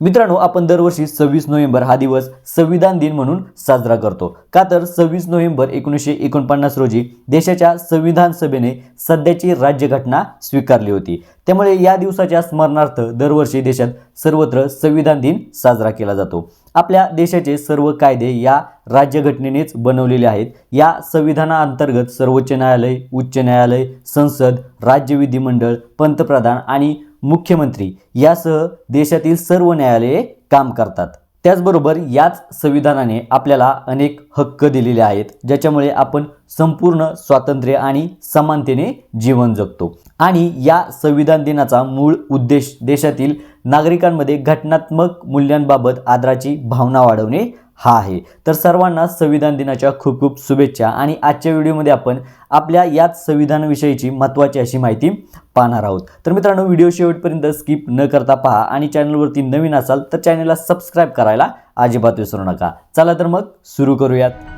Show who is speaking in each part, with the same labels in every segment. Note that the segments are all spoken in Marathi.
Speaker 1: मित्रांनो आपण दरवर्षी सव्वीस नोव्हेंबर हा दिवस संविधान दिन म्हणून साजरा करतो. का तर सव्वीस नोव्हेंबर एकोणीसशे एकोणपन्नास रोजी देशाच्या संविधान सभेने सध्याची राज्यघटना स्वीकारली होती. त्यामुळे या दिवसाच्या स्मरणार्थ दरवर्षी देशात सर्वत्र संविधान दिन साजरा केला जातो. आपल्या देशाचे सर्व कायदे या राज्यघटनेनेच बनवलेले आहेत. या संविधानाअंतर्गत सर्वोच्च न्यायालय उच्च न्यायालय संसद राज्य विधिमंडळ पंतप्रधान आणि मुख्यमंत्री यासह देशातील सर्व न्यायालये काम करतात. त्याचबरोबर याच संविधानाने आपल्याला अनेक हक्क दिलेले आहेत ज्याच्यामुळे आपण संपूर्ण स्वातंत्र्य आणि समानतेने जीवन जगतो. आणि या संविधान दिनाचा मूळ उद्देश देशातील नागरिकांमध्ये घटनात्मक मूल्यांबाबत आदराची भावना वाढवणे हा आहे. तर सर्वांना संविधान दिनाच्या खूप खूप शुभेच्छा आणि आजच्या व्हिडिओमध्ये आपण आपल्या याच संविधानाविषयीची महत्त्वाची अशी माहिती पाहणार आहोत. तर मित्रांनो व्हिडिओ शेवटपर्यंत स्किप न करता पहा आणि चॅनलवरती नवीन असाल तर चॅनलला सबस्क्राईब करायला अजिबात विसरू नका. चला तर मग सुरू करूयात.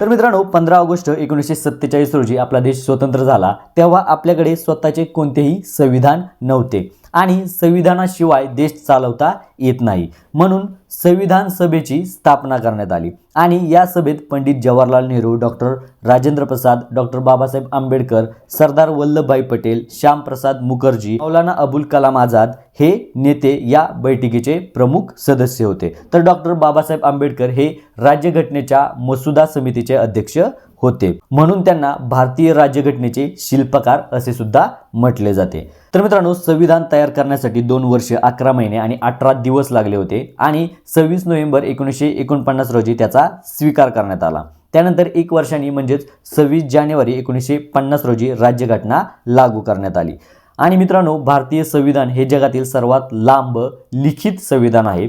Speaker 1: तर मित्रांनो पंधरा ऑगस्ट एकोणीसशे सत्तेचाळीस रोजी आपला देश स्वतंत्र झाला तेव्हा आपल्याकडे स्वतःचे कोणतेही संविधान नव्हते. आणि संविधानाशिवाय देश चालवता येत नाही. म्हणून संविधान सभेची स्थापना करण्यात आली. आणि या सभेत पंडित जवाहरलाल नेहरू डॉक्टर राजेंद्र प्रसाद डॉक्टर बाबासाहेब आंबेडकर सरदार वल्लभभाई पटेल श्यामप्रसाद मुखर्जी मौलाना अबुल कलाम आझाद हे नेते या बैठकीचे प्रमुख सदस्य होते. तर डॉक्टर बाबासाहेब आंबेडकर हे राज्यघटनेच्या मसुदा समितीचे अध्यक्ष होते. म्हणून त्यांना भारतीय राज्यघटनेचे शिल्पकार असे सुद्धा म्हटले जाते. तर मित्रांनो संविधान तयार करण्यासाठी दोन वर्ष अकरा महिने आणि अठरा दिवस लागले होते आणि सव्वीस नोव्हेंबर एकोणीसशे एकोणपन्नास रोजी त्याचा स्वीकार करण्यात आला. त्यानंतर एक वर्षांनी म्हणजेच सव्वीस जानेवारी एकोणीसशे पन्नास रोजी राज्यघटना लागू करण्यात आली. आणि मित्रांनो भारतीय संविधान हे जगातील सर्वात लांब लिखित संविधान आहे.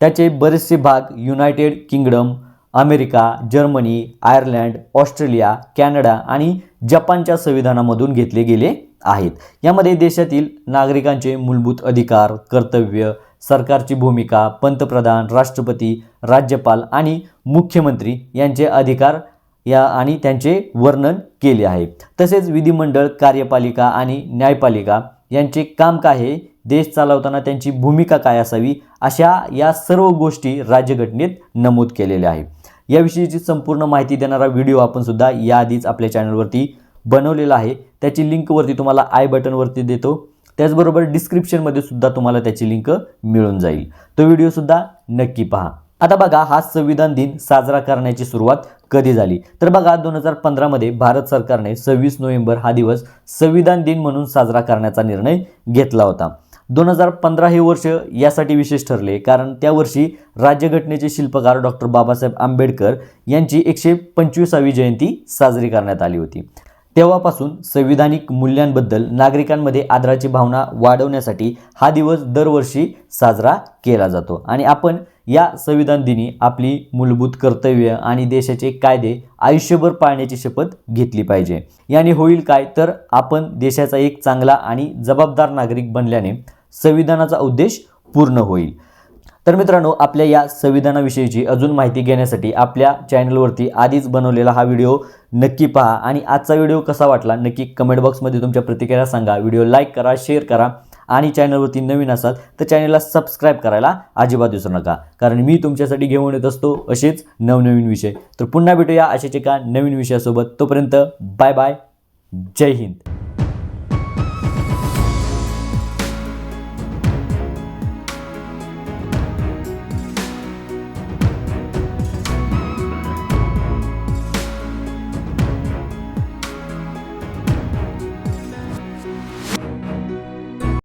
Speaker 1: त्याचे बरेचसे भाग United Kingdom America Germany Ireland Australia Canada आणि जपानच्या संविधानामधून घेतले गेले आहेत. यामध्ये देशातील नागरिकांचे मूलभूत अधिकार कर्तव्य सरकारची भूमिका पंतप्रधान राष्ट्रपती राज्यपाल आणि मुख्यमंत्री यांचे अधिकार या आणि त्यांचे वर्णन केले आहे. तसेच विधिमंडळ कार्यपालिका आणि न्यायपालिका यांचे काम काय आहे देश चालवताना त्यांची भूमिका काय असावी अशा या सर्व गोष्टी राज्यघटनेत नमूद केलेल्या आहे याविषयीची संपूर्ण माहिती देणारा व्हिडिओ आपण सुद्धा याआधीच आपल्या चॅनलवरती बनवलेला आहे. त्याची लिंकवरती तुम्हाला आय बटनवरती देतो. त्याचबरोबर डिस्क्रिप्शनमध्ये सुद्धा तुम्हाला त्याची लिंक मिळून जाईल. तो व्हिडिओसुद्धा नक्की पहा. आता बघा हा संविधान दिन साजरा करण्याची सुरुवात कधी झाली? तर बघा दोन हजार पंधरामध्ये भारत सरकारने सव्वीस नोव्हेंबर हा दिवस संविधान दिन म्हणून साजरा करण्याचा निर्णय घेतला होता. दोन हजार पंधरा हे वर्ष यासाठी विशेष ठरले. कारण त्या वर्षी राज्यघटनेचे शिल्पकार डॉक्टर बाबासाहेब आंबेडकर यांची एकशे पंचवीसावी जयंती साजरी करण्यात आली होती. तेव्हापासून संविधानिक मूल्यांबद्दल नागरिकांमध्ये आदराची भावना वाढवण्यासाठी हा दिवस दरवर्षी साजरा केला जातो. आणि आपण या संविधान दिनी आपली मूलभूत कर्तव्य आणि देशाचे कायदे आयुष्यभर पाळण्याची शपथ घेतली पाहिजे. याने होईल काय? तर आपण देशाचा एक चांगला आणि जबाबदार नागरिक बनल्याने संविधानाचा उद्देश पूर्ण होईल. तर मित्रांनो आपल्या या संविधानाविषयीची अजून माहिती घेण्यासाठी आपल्या चॅनलवरती आधीच बनवलेला हा व्हिडिओ नक्की पहा आणि आजचा व्हिडिओ कसा वाटला नक्की कमेंट बॉक्समध्ये तुमच्या प्रतिक्रिया सांगा. व्हिडिओ लाईक करा शेअर करा आणि चॅनलवरती नवीन असाल तर चॅनलला सबस्क्राईब करायला अजिबात विसरू नका. कारण मी तुमच्यासाठी घेऊन येत असतो असेच नवनवीन विषय. तर पुन्हा भेटूया अशाच एका नवीन विषयासोबत. तोपर्यंत बाय बाय. जय हिंद.